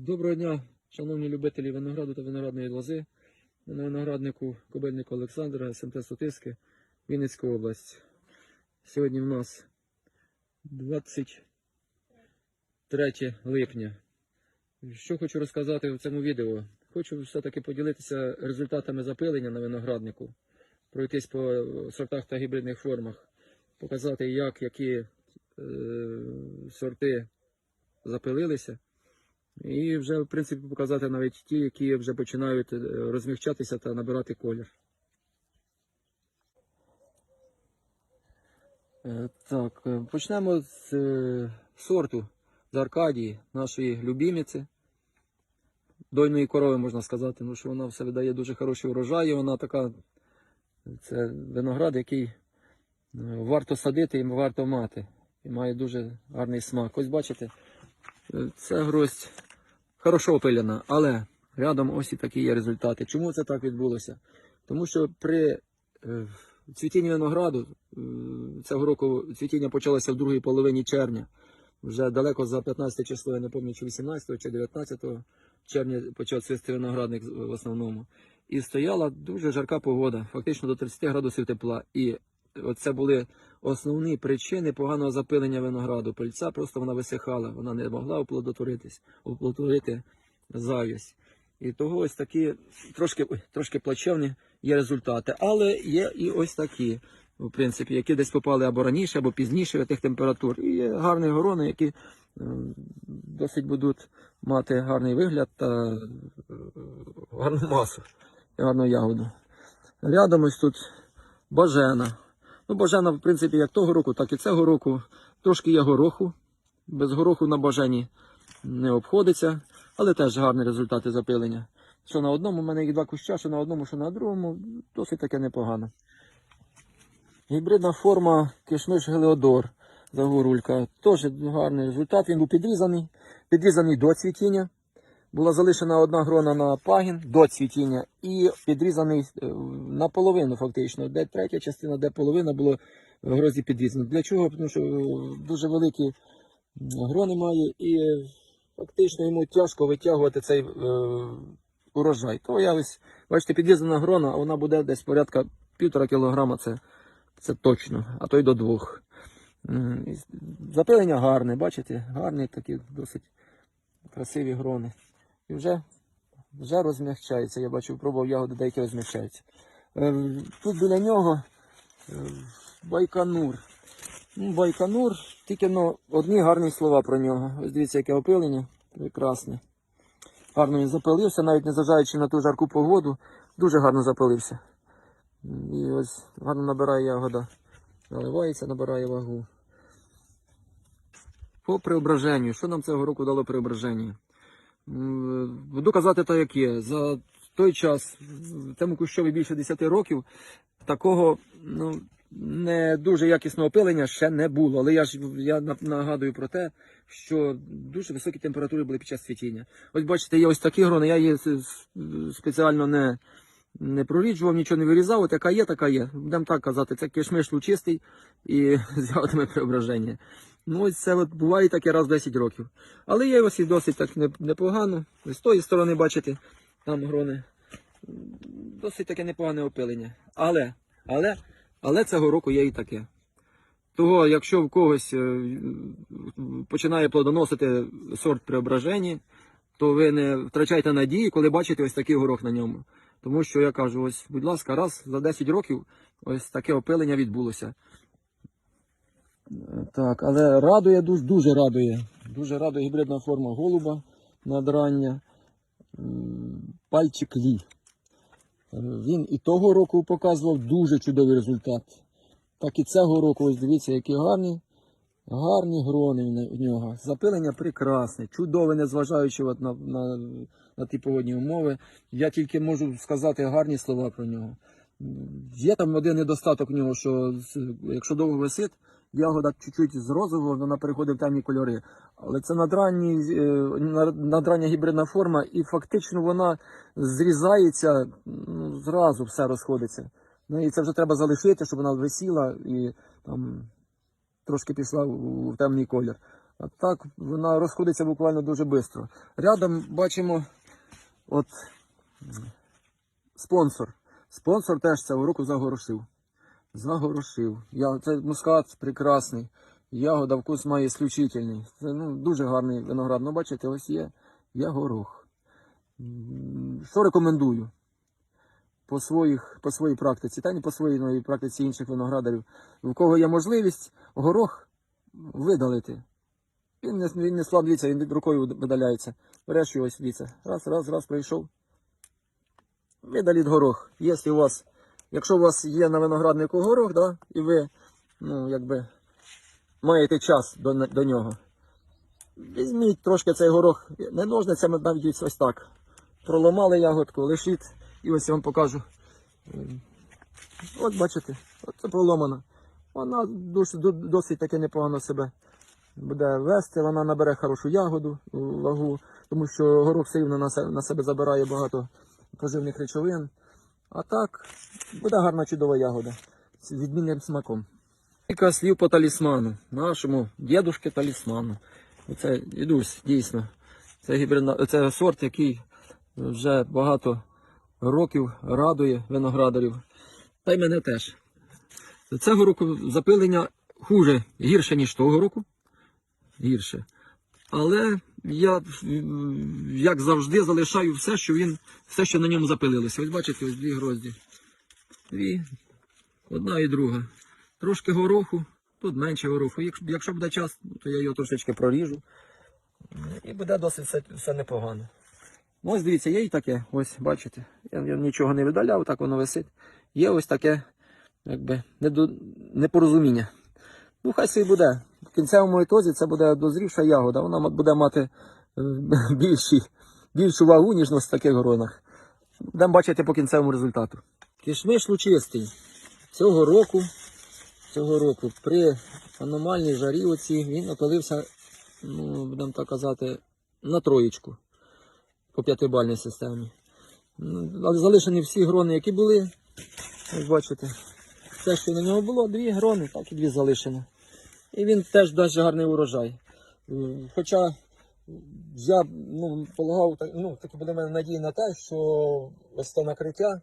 Доброго дня, шановні любителі винограду та виноградної лози. На винограднику Кобельнику Олександра, СМТ Сотиски, Вінницька область. Сьогодні в нас 23 липня. Що хочу розказати в цьому відео? Хочу все-таки поділитися результатами запилення на винограднику, пройтись по сортах та гібридних формах, показати, як які е, сорти запилилися. І вже, в принципі, показати навіть ті, які вже починають е, розмягчатися та набирати колір. Е, Так, е, почнемо з сорту з Аркадії, нашої любіміці. Дойної корови, можна сказати, тому що вона все видає дуже хороші урожаї. Вона така, це виноград, який варто садити і варто мати. І має дуже гарний смак. Ось бачите, це гроздь хорошо опиляна, але рядом ось і такі є результати. Чому це так відбулося? Тому що при е, цвітінні винограду цього року цвітіння почалося в другій половині червня. Вже далеко за 15 число, я не пам'ятаю, чи 18 чи 19 червня почав цвісти виноградник в основному. І стояла дуже жарка погода, фактично до 30 градусів тепла. І оце були основні причини поганого запилення винограду. Пильця просто вона висихала, вона не могла оплодотворитись, оплодотворити завість. І того ось такі трошки, трошки плачевні є результати. Але є і ось такі, в принципі, які десь попали або раніше, або пізніше від тих температур. І є гарні горони, які е, досить будуть мати гарний вигляд та е, гарну масу, гарну ягоду. Рядом ось тут бажена. Ну, бажена, в принципі, як того року, так і цього року. Трошки є гороху. Без гороху на бажані не обходиться, але теж гарні результати запилення. Що на одному, в мене їх два куща, що на одному, що на другому, досить таке непогано. Гібридна форма кишмиш Гелеодор Загорулька. Теж гарний результат. Він був підрізаний, підрізаний до цвітіння. Була залишена одна грона на пагін до цвітіння і підрізаний е, наполовину, фактично. Де третя частина, де половина було в грозі підрізано. Для чого? Тому що е, дуже великі грони має і фактично йому тяжко витягувати цей е, урожай. То я ось, бачите, підрізана грона, вона буде десь порядка півтора кілограма, це, це точно, а то й до двох. Запилення гарне, бачите, гарні такі досить красиві грони. І вже, вже розмягчається. Я бачу, пробував ягоди, деякі розмягчаються. Е, Тут біля нього е, Байконур. Ну, тільки ну, одні гарні слова про нього. Ось дивіться, яке опилення. Прекрасне. Гарно він запилився, навіть незважаючи на ту жарку погоду, дуже гарно запилився. І ось гарно набирає ягода. Наливається, набирає вагу. По преображенню. Що нам цього року дало преображення? Буду казати так, як є. За той час, в цьому кущові більше 10 років, такого ну, не дуже якісного опилення ще не було. Але я ж я нагадую про те, що дуже високі температури були під час цвітіння. Ось бачите, є ось такі грони, я її спеціально не, не проріджував, нічого не вирізав. От яка є, така є. Будемо так казати, це кишмиш лучистий і з ягодами преображення. Ну, ось це от буває таке раз в 10 років. Але є ось і досить так не- непогано. З тої сторони, бачите, там грони. Досить таке непогане опилення. Але, але, але цього року є і таке. Того, якщо в когось е, починає плодоносити сорт преображені, то ви не втрачайте надії, коли бачите ось такий горох на ньому. Тому що я кажу, ось, будь ласка, раз за 10 років ось таке опилення відбулося. Так, але радує дуже, дуже радує. Дуже радує гібридна форма голуба надрання. Пальчик Лі. Він і того року показував дуже чудовий результат. Так і цього року, ось дивіться, які гарні, гарні грони в нього. Запилення прекрасне, чудове, незважаючи от на, на, на ті погодні умови. Я тільки можу сказати гарні слова про нього. Є там один недостаток в нього, що якщо довго висить, ягода чуть-чуть з розового, вона переходить в темні кольори. Але це надранні, е, надрання гібридна форма, і фактично вона зрізається, ну, зразу все розходиться. Ну і це вже треба залишити, щоб вона висіла і там трошки пішла в, темний колір. А так вона розходиться буквально дуже швидко. Рядом бачимо от спонсор. Спонсор теж цього року загорошив. Загорошив. Я, це мускат прекрасний. Ягода вкус має ісключительний. Це ну, дуже гарний виноград. Ну, бачите, ось є, є горох. Що рекомендую? По, своїх, по своїй практиці, та не по своїй ну, практиці інших виноградарів. У кого є можливість, горох видалити. Він не, він не слаб, дивіться, він рукою видаляється. Береш його дивіться. Раз, раз, раз, прийшов. Видаліть горох. Якщо у вас, якщо у вас є на винограднику горох, да, і ви, ну, якби, маєте час до, до нього, візьміть трошки цей горох, не ножницями навіть ось так. Проломали ягодку, лишіть, і ось я вам покажу. От бачите, це проломана. Вона досить, досить таки непогано себе буде вести, вона набере хорошу ягоду, вагу, тому що горох все рівно на себе забирає багато поживних речовин. А так, буде гарна чудова ягода з відмінним смаком. Кілька слів по талісману, нашому дідушки талісману. Оце дідусь, дійсно. Це, гібридна, це сорт, який вже багато років радує виноградарів. Та й мене теж. Цього року запилення хуже, гірше, ніж того року. Гірше. Але я, як завжди, залишаю все, що він, все, що на ньому запилилося. Ось бачите, ось дві грозді. Дві, одна і друга. Трошки гороху, тут менше гороху. Якщо, буде час, то я його трошечки проріжу. І буде досить все, все непогано. Ну, ось дивіться, є і таке, ось бачите. Я, я нічого не видаляв, так воно висить. Є ось таке, якби, недо, непорозуміння. Ну, хай собі буде. В кінцевому ітозі це буде дозрівша ягода. Вона буде мати е, більші, більшу вагу, ніж на таких гронах. Будемо бачити по кінцевому результату. Кишмиш лучистий. Цього року, цього року при аномальній жарі оці він опилився, ну, будемо так казати, на троєчку по п'ятибальній системі. Ну, Але залишені всі грони, які були. Ось бачите. Все, що на нього було, дві грони, так і дві залишено. І він теж дасть гарний урожай. Хоча я ну, полагав, ну, таки буде в мене надія на те, що ось те накриття,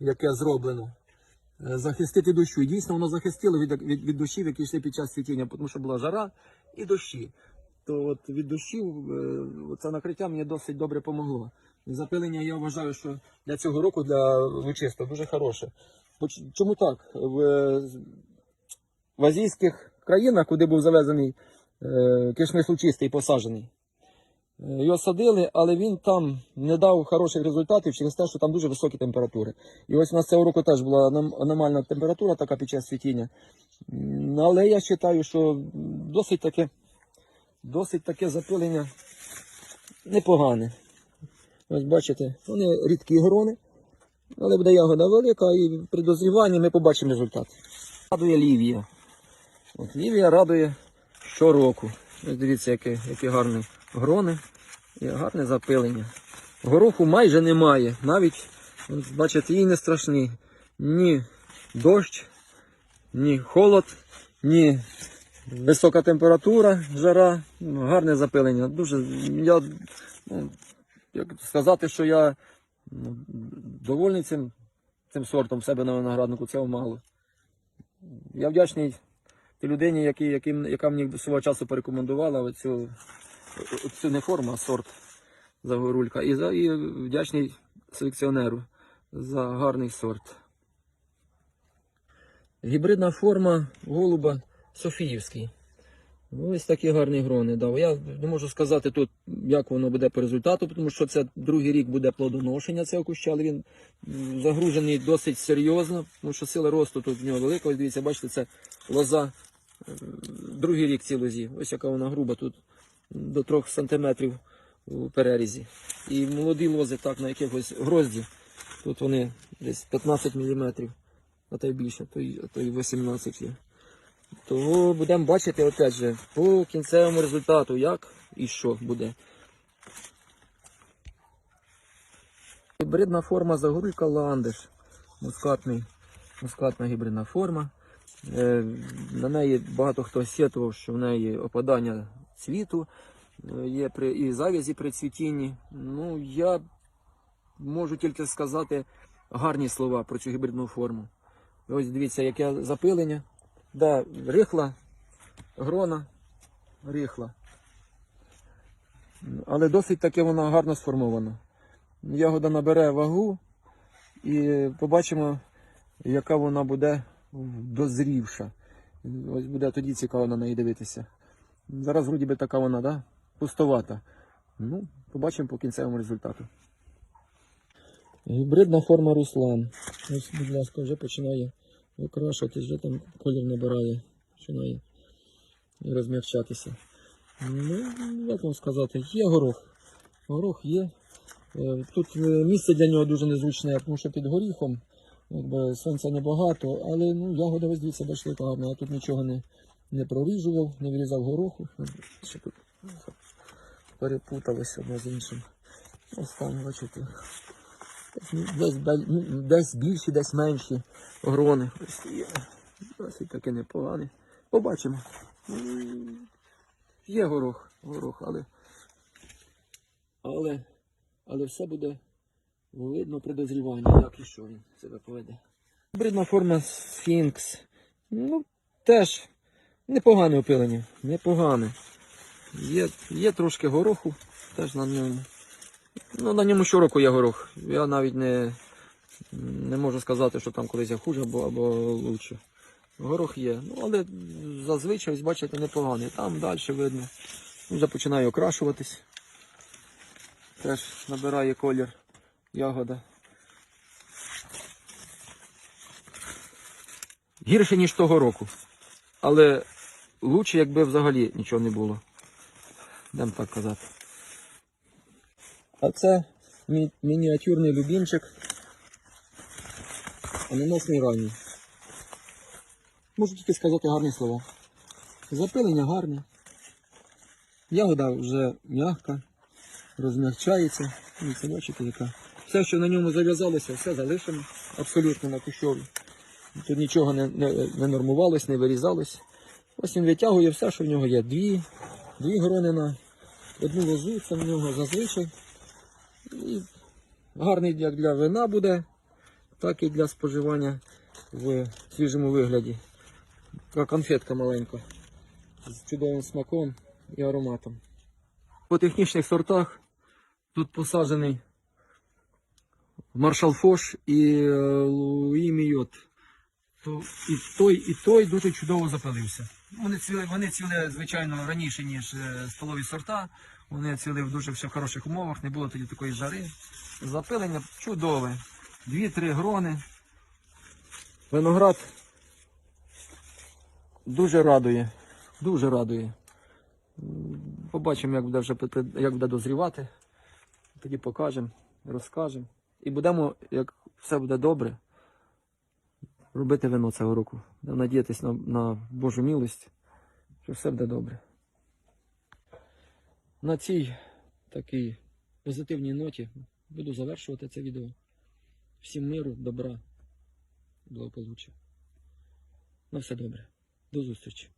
яке зроблено, е, захистити дощу. І дійсно воно захистило від, від, від дощів, які йшли під час цвітіння, тому що була жара і дощі. То от від дощів е, це накриття мені досить добре помогло. Запилення я вважаю, що для цього року, для лучистого, дуже хороше. Чому так? В, е, в азійських країнах, куди був завезений е, кишмиш лучистий посаджений, е, його садили, але він там не дав хороших результатів через те, що там дуже високі температури. І ось у нас цього року теж була аномальна температура така під час цвітіння. М, Але я вважаю, що досить таке, досить таке запилення непогане. Ось бачите, вони рідкі грони, але буде ягода велика і при дозріванні ми побачимо результат. Радує лівія. От лівія радує щороку. Ось дивіться, які, які гарні грони і гарне запилення. Гороху майже немає. Навіть, бачите, їй не страшні ні дощ, ні холод, ні висока температура, жара, ну, гарне запилення. Дуже я, ну, як сказати, що я ну, довольний цим, цим сортом себе на винограднику, цього мало. Я вдячний тій людині, який, яким, яка мені свого часу порекомендувала оцю, оцю не форму, а сорт Загорулька. І, і вдячний селекціонеру за гарний сорт. Гібридна форма голуба Софіївський. Ось такі гарні грони дав. Я не можу сказати тут, як воно буде по результату, тому що це другий рік буде плодоношення цього куща, але він загружений досить серйозно, тому що сила росту тут в нього велика. Ось дивіться, бачите, це лоза другий рік цій лозі. Ось яка вона груба тут до 3 сантиметрів у перерізі. І молоді лози так на якихось грозді. Тут вони десь 15 мм, а то й більше, то й, а то й 18 є. Тому будемо бачити опять же по кінцевому результату, як і що буде. Гібридна форма загорулька ландиш. Мускатний, мускатна гібридна форма. Е, на неї багато хто сетував, що в неї опадання цвіту, е, є при і завязі при цвітінні. Ну, я можу тільки сказати гарні слова про цю гібридну форму. Ось дивіться, яке запилення. Да, рихла, грона, рихла. Але досить таки вона гарно сформована. Ягода набере вагу і побачимо, яка вона буде дозрівша. Ось буде тоді цікаво на неї дивитися. Зараз вроді би така вона, да? пустовата. Ну, побачимо по кінцевому результату. Гібридна форма Руслан. Ось, будь ласка, вже починає окрашуватись, вже там колір набирає, починає розм'якчатися. Ну, як вам сказати, є горох. Горох є. Е, Тут е, місце для нього дуже незручне, тому що під горіхом якби, сонця небагато, але ну, ягода ось дивіться, бачите, гарна. Я тут нічого не, не проріжував, не вирізав гороху. Ще тут перепуталося одне з іншим. Ось бачите. Десь, ну, десь більші, десь менші грони. Ось є. Досить таки непогані. Побачимо. Є горох, горох, але, але, але все буде видно при як і що він себе поведе. Гібридна форма Сфінкс. Ну, теж непогане опилення. Непогане. Є, є трошки гороху, теж на ньому. Ну, на ньому щороку є горох. Я навіть не, не можу сказати, що там колись я хуже або, або лучше. Горох є. Ну, але зазвичай, бачите, непоганий. Там далі видно. Вже починає окрашуватись. Теж набирає колір ягода. Гірше, ніж того року. Але лучше, якби взагалі нічого не було. Дам так казати. А це мі- мініатюрний любінчик. Ананасний ранній. Можу тільки сказати гарні слова. Запилення гарне. Ягода вже м'яка, розмягчається. І це бачите, яка. Все, що на ньому зав'язалося, все залишимо абсолютно на кущові. Тут нічого не, не, не нормувалось, не вирізалось. Ось він витягує все, що в нього є. Дві, дві грони на одну лозу, це в нього зазвичай. І гарний як для вина буде, так і для споживання в свіжому вигляді. Така конфетка маленька з чудовим смаком і ароматом. По технічних сортах тут посаджений Маршал Фош і е, Луї Мійот. То і той, і той дуже чудово запалився. Вони цвіли, вони цвіли, звичайно, раніше, ніж е, столові сорта. Вони цвіли в дуже ще хороших умовах, не було тоді такої жари. Запилення чудове. Дві-три грони. Виноград дуже радує. Дуже радує. Побачимо, як буде вже як буде дозрівати. Тоді покажемо, розкажемо. І будемо, як все буде добре, робити вино цього року. Будемо надіятися на, на Божу милость, що все буде добре. На цій такій позитивній ноті буду завершувати це відео. Всім миру, добра, благополуччя. На все добре. До зустрічі.